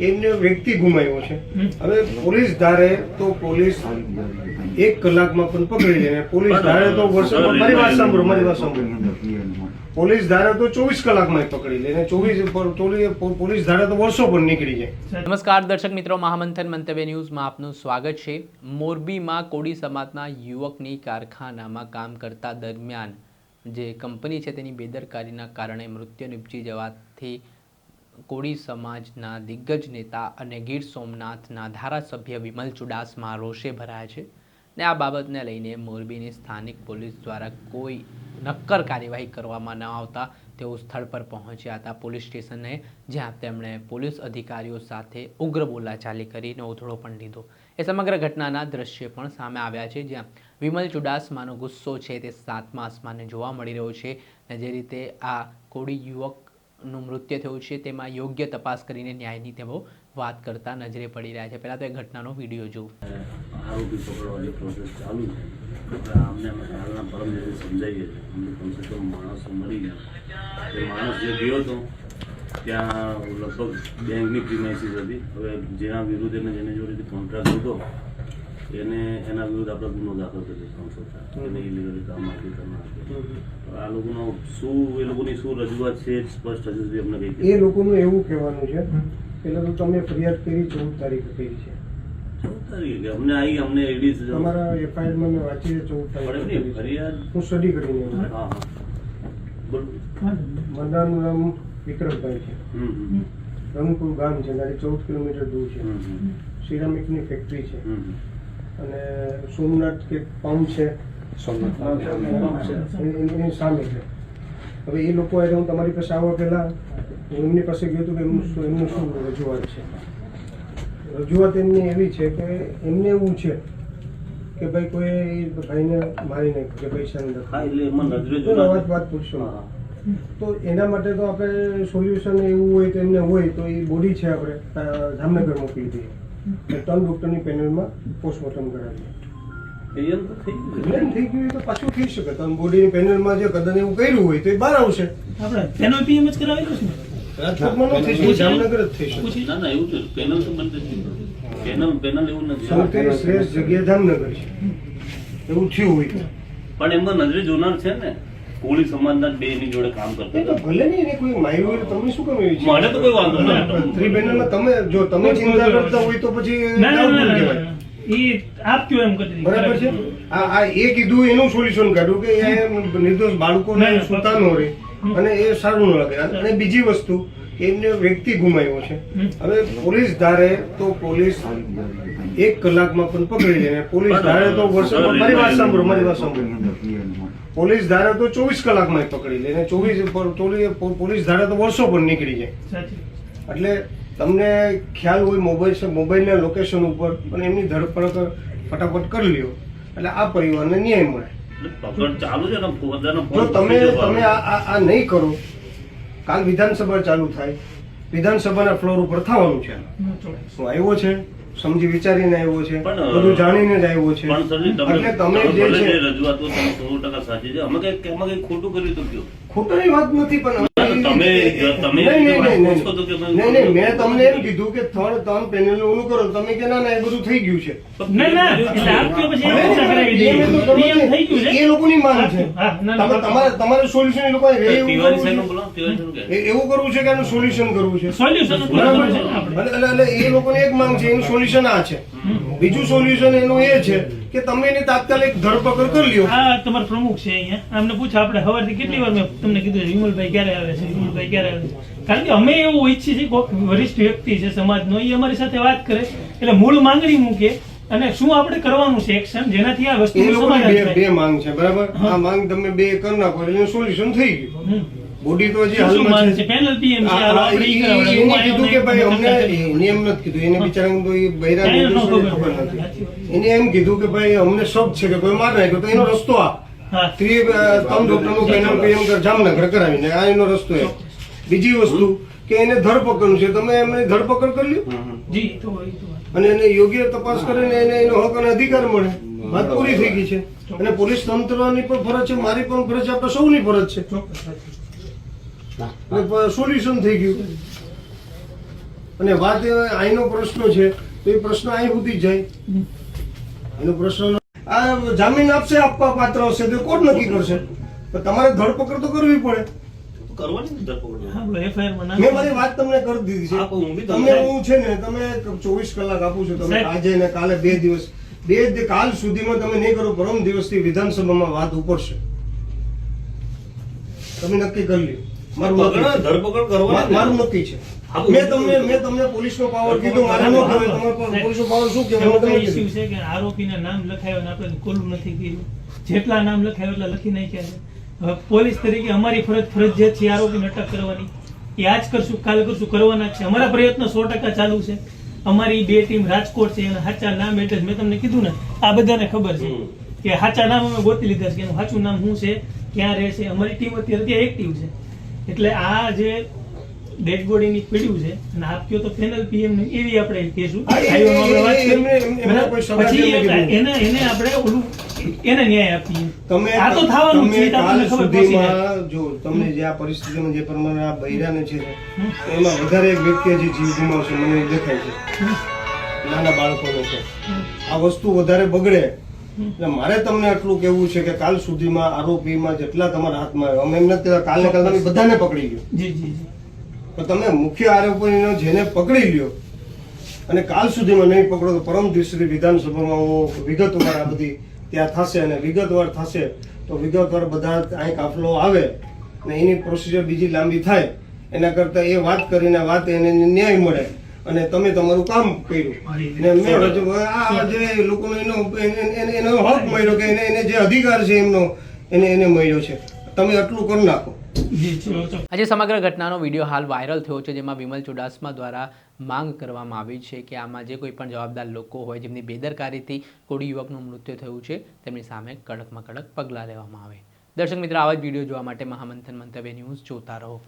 એમને વ્યક્તિ ગુમાવ્યો છે. હવે પોલીસ ધારે તો પોલીસ એક કલાકમાં પણ પકડી લે પોલીસ ધારે તો વર્ષો મારી વાત સાંભળો મારી વાત સાંભળો. પોલીસ ધારે તો ચોવીસ કલાકમાં પકડી લે ચોવીસ પોલીસ ધારે તો વર્ષો પણ નીકળી જાય. નમસ્કાર દર્શક મિત્રો મહામંથન મંતવ્ય ન્યૂઝમાં આપનું સ્વાગત છે. મોરબીમાં કોડી સમાજના યુવકની કારખાનામાં કામ કરતા દરમિયાન જે કંપની છે તેની બેદરકારીના કારણે મૃત્યુ નિપજી જવાથી કોળી સમાજના દિગ્ગજ નેતા અને ગીર સોમનાથના ધારાસભ્ય વિમલ ચુડાસમા રોષે ભરાયા છે ને આ બાબતને લઈને મોરબીની સ્થાનિક પોલીસ દ્વારા કોઈ નક્કર કાર્યવાહી કરવામાં ન આવતા તેઓ સ્થળ પર પહોંચ્યા હતા. પોલીસ સ્ટેશને જ્યાં તેમણે પોલીસ અધિકારીઓ સાથે ઉગ્ર બોલાચાલી કરીને ઉધળો પણ લીધો. એ સમગ્ર ઘટનાના દ્રશ્ય પણ સામે આવ્યા છે, જ્યાં વિમલ ચુડાસમાનો ગુસ્સો છે તે સાતમા આસમાને જોવા મળી રહ્યો છે અને જે રીતે આ કોળી યુવકનું મૃત્યુ થયું છે, તેમાં યોગ્ય તપાસ કરીને ન્યાયની તેઓ વાત કરતા નજરે પડી રહ્યા છે. પહેલાં તો એ ઘટનાનો વીડિયો જુઓ. આરોપી પકડવાની પ્રોસેસ ચાલુ છે. અમને અમે હાલના પરમ જે સમજાવીએ છીએ. અમને કમસે કમ માણસો મળી ગયા. એ માણસ જે ગયો હતો, ત્યાં લગભગ બેંકની પ્રિમાઇસીસ હતી. હવે જેના વિરુદ્ધ એને જેને જોડેથી કોન્ટ્રાક્ટ હતો એને એના વિરુદ્ધ આપણે ગુનો દાખલ કર્યો ત્રણસો ચાર. એને ઇલીગલી કામ કરવા આ લોકોનો શું એ લોકોની શું રજૂઆત છે સ્પષ્ટ હજુ સુધી અમને કહી એ લોકોનું એવું કહેવાનું છે કે લોકો તમે ફરિયાદ કરી ચૌદ તારીખે કરી છે. અમને આવી અમને એડી અમારા એફઆઈઆરમાં મેં વાંચી ચૌદ તારીખે કરી. ફરિયાદ હું સ્ટડી કરીને હા હા. બોલ. નામ વિક્રમભાઈ છે. હમ હમ ગામ છે મારી ચૌદ કિલોમીટર દૂર છે. સિરામિકની ફેક્ટરી છે. હમ. અને સોમનાથ કે પંપ છે. છે એની- સામે છે. હવે એ લોકો હું તમારી પાસે આવવા પહેલા હું એમની પાસે ગયો હતો કે એમનું શું એમનું શું રજૂઆત છે? રજૂઆત એમની એવી છે કે એમને એવું છે કે ભાઈ કોઈ ભાઈને મારી નાખ્યો કે પૈસા વાત વાત પૂછશો. તો એના માટે તો આપણે સોલ્યુશન એવું હોય તો એમને હોય તો એ બોડી છે આપણે જામનગર મોકલી દઈએ. ત્રણ ડોક્ટરની પેનલમાં પોસ્ટમોર્ટમ કરાવીએ થઈ ગયું. એમ થઈ ગયું હોય તો પાછું થઈ શકે. તમે બોડીની પેનલમાં જે કદાચ એવું કર્યું હોય તો એ બહાર આવશે. આપણે પેનલ પીએમ જ કરાવેલું છે. રાજકોટમાં થઈ શકે જામનગર જ થઈ શકે. ના ના એવું છે પેનલ તો બનતે જ નહીં. પેનલ પેનલ એવું નથી. સૌથી શ્રેષ્ઠ જગ્યા જામનગર છે. એવું થયું હોય પણ એમાં નજરે જોનાર છે ને. કોળી સમાજના બે એની જોડે કામ કરતા તો હતા. ભલે નહીં એને કોઈ માર્યું હોય તમને શું કામ એવી મને તો કોઈ વાંધો નહીં ત્રિબેનલમાં તમે જો તમે ચિંતા કરતા હોય તો પછી ના ના ના, doubtful ના. કહેવાય. ના ઈ આપ કયો એમ કરી બરાબર છે? આ આ એ કીધું એનું સોલ્યુશન કાઢ્યું કે એ નિર્દોષ બાળકોને સુતા ન રહે અને એ સારું ન લાગે. અને બીજી વસ્તુ એમને વ્યક્તિ ગુમાવ્યો છે. હવે પોલીસ ધારે તો પોલીસ એક કલાકમાં પણ પકડી લે પોલીસ ધારે તો વર્ષો મારી વાત સાંભળો મારી વાત સાંભળો. પોલીસ ધારે તો ચોવીસ કલાકમાં પકડી લે ને ચોવીસ પોલીસ ધારે તો વર્ષો પણ નીકળી જાય. એટલે તમને ખ્યાલ હોય મોબાઈલ છે મોબાઈલના લોકેશન ઉપર પણ એમની ધરપકડ ફટાફટ કરી લ્યો. એટલે આ પરિવારને ન્યાય મળે. પકડ ચાલુ છે ને બધાનો જો તમે તમે આ આ આ નહીં કરો કાલ વિધાનસભા ચાલુ થાય વિધાનસભાના ફ્લોર ઉપર થવાનું છે. હું આવ્યો છે? સમજી વિચારીને આવ્યો છે. બધું જાણીને જ આવ્યો છે. એટલે તમે જે છે રજૂઆતો તમે સો ટકા સાચી છે. અમે કઈ અમે કઈ ખોટું કર્યું તો કયો? ખોટાની વાત નથી પણ તમે તમે નહીં, નહીં, નહીં, નહીં. પૂછો તો કે ભાઈ- નહીં નહીં મેં તમને એમ કીધું કે ત્રણ ત્રણ પેનલ ઓલું કરો. તમે કે ના ના એ બધું થઈ ગયું છે. ના ના એટલે આપ કયો પછી હવે એમ ના કરાવી દઈએ. એ તો તમે- પીએમ થઈ ગયું છે. એ લોકોની માંગ છે. હા, ના, ના, તમે તમારે તમારે સોલ્યુશન એ લોકો એવું કરવું છે. કે એ- એવું કરવું છે કે એનું સોલ્યુશન કરવું છે? સોલ્યુશન એટલે એ લોકોની એક માંગ છે એનું સોલ્યુશન આ છે. બીજું સોલ્યુશન એનું એ છે કે તમે એની તાત્કાલિક ધરપકડ કરી લ્યો. હા તમારા પ્રમુખ છે અહીંયા. અમને પૂછો આપણે સવારથી કેટલી વાર મેં તમને કીધું વિમલભાઈ ક્યારે આવે છે વિમલભાઈ ક્યારે આવે છે? કારણ કે અમે એવું ઈચ્છીએ છીએ વરિષ્ઠ વ્યક્તિ છે સમાજનો એ અમારી સાથે વાત કરે એટલે મૂળ માંગણી મૂકે અને શું આપણે કરવાનું છે એક્શન જેનાથી આ સમાધાન બે માંગ છે બરાબર? આ માંગ તમે બે કરી નાખો એટલે સોલ્યુશન થઈ ગયું. બોડી તો હજી શું શું હાલમાં છે. છે પેનલ પીએમ છે આ- આપણે ઈ ઈ- હું કીધું કે ભાઈ અમને એને એમ નથી કીધું. એને બિચારાને તો ઈ બૈરા એને ન નિર્દોષને ખબર ખબર નથી. એને એમ કીધું કે ભાઈ અમને શક છે કે કોઈ માર નાખ્યો તો એનો રસ્તો આ. ત્રી ત્રણ ડોક્ટરનું પેનલ પીએમ કર જામનગર કરાવીને આ એનો રસ્તો છે બીજી વસ્તુ કે એને ધરપકડ છે. તમે એમને ધરપકડ કરી લ્યો. અને એને યોગ્ય તપાસ કરીને એને એનો હક અને અધિકાર મળે. વાત પૂરી થઈ ગઈ છે. અને પોલીસ તંત્રની પણ ફરજ છે મારી પણ ફરજ છે આપણે સૌની ફરજ છે. સોલ્યુશન થઈ ગયું. અને વાત અહીંનો પ્રશ્ન છે તો એ પ્રશ્ન અહીં સુધી જાય. એનો પ્રશ્ન આ જામીન આપશે આપવા પાત્ર હશે તો કોર્ટ નક્કી કરશે. તમારે ધરપકડ તો કરવી પડે. કરવાની ધરપકડ. હા બોલો FIR માં મેં મારી વાત તમને કરી દીધી છે. તમને- તમને હું છે ને તમે ચોવીસ કલાક આપું છું તમે આજે ને કાલે બે દિવસ. બે કાલ સુધીમાં તમે નહીં કરો પરમ દિવસથી વિધાનસભામાં વાત ઉપડશે. તમે નક્કી કરી લ્યો. મારું નક્કી છે. ધરપકડ કરવાની મા- ને. મારું નક્કી છે હા, મેં તમને મેં તમને પોલીસનો પાવર કીધું મારે ન કહેવાય તમારે પોલીસનો પાવર શું એવો કહેવાય? કઈ તમે issue કીધું. છે કે આરોપીના નામ લખાયો ને આપણે કોલું નથી કર્યું. જેટલા નામ લખાયો એટલા લખી નાખ્યા છે. હવે પોલીસ તરીકે અમારી ફરજ ફરજિયાત છે આરોપીને અટક કરવાની. એ આજ કરશું કાલ કરશું કરવાના છે. અમારા પ્રયત્નો સો ટકા ચાલુ છે. અમારી બે ટીમ રાજકોટ છે સાચા નામ એટલે મેં તમને કીધું ને આ બધાને ખબર છે કે સાચા નામ અમે ગોતી લીધા છે. કે સાચું નામ શું છે? ક્યાં રહે છે? અમારી ટીમ અત્યારે ત્યાં એક્ટિવ છે. એટલે આ જે ડેડ બોડીની પીડ્યું છે અને આપ કયો તો ફેનલ પીએમ એવી આપણે કહેશું. પછી? એને એને આપણે ઓલું એને ન્યાય આપીએ. તમે આ તો થવાનું છે એ તો કાલ આપણને ખબર પહોંચી જાય. સુધીમાં જો તમને જે આ પરિસ્થિતિમાં જે પ્રમાણે આ બૈરાને છે એમાં વધારે એક વ્યક્તિએ જે જીવ ગુમાવશે મને દેખાય છે. નાના બાળકોને છે. આ વસ્તુ વધારે બગડે એટલે મારે તમને એટલું કેવું છે કે કાલ સુધીમાં આરોપીમાં જેટલા તમારા હાથમાં આવ્યો અમે એમને કાલને કાલ તમે બધાને પકડી લ્યો જી જી જી. પણ તમે મુખ્ય આરોપીનો જેને પકડી લ્યો અને કાલ સુધીમાં નહીં પકડો તો પરમ દિવસે વિધાનસભામાં હું વિગતવાર આ બધી ત્યાં થશે અને વિગતવાર થશે તો વિગતવાર બધા અહીં કાફલો આવે ને એની પ્રોસિજર બીજી લાંબી થાય. એના કરતાં એ વાત કરીને વાત એને ન્યાય મળે. અને તમે તમારું કામ કર્યું. ને મેં આ જે લોકોનો એનો એને- હક મળ્યો કે એને એને જે અધિકાર છે એમનો એને એને મળ્યો છે. તમે આટલું કરી નાખો. આજે સમગ્ર ઘટનાનો વીડિયો હાલ વાયરલ થયો છે જેમાં વિમલ ચુડાસમા દ્વારા માંગ કરવામાં આવી છે કે આમાં જે કોઈ પણ જવાબદાર લોકો હોય જેમની બેદરકારીથી કોડી યુવકનું મૃત્યુ થયું છે તેમની સામે કડકમાં કડક પગલાં લેવામાં આવે. દર્શક મિત્રો આવા જ વીડિયો જોવા માટે મહામંથન મંતવ્ય ન્યૂઝ જોતા રહો.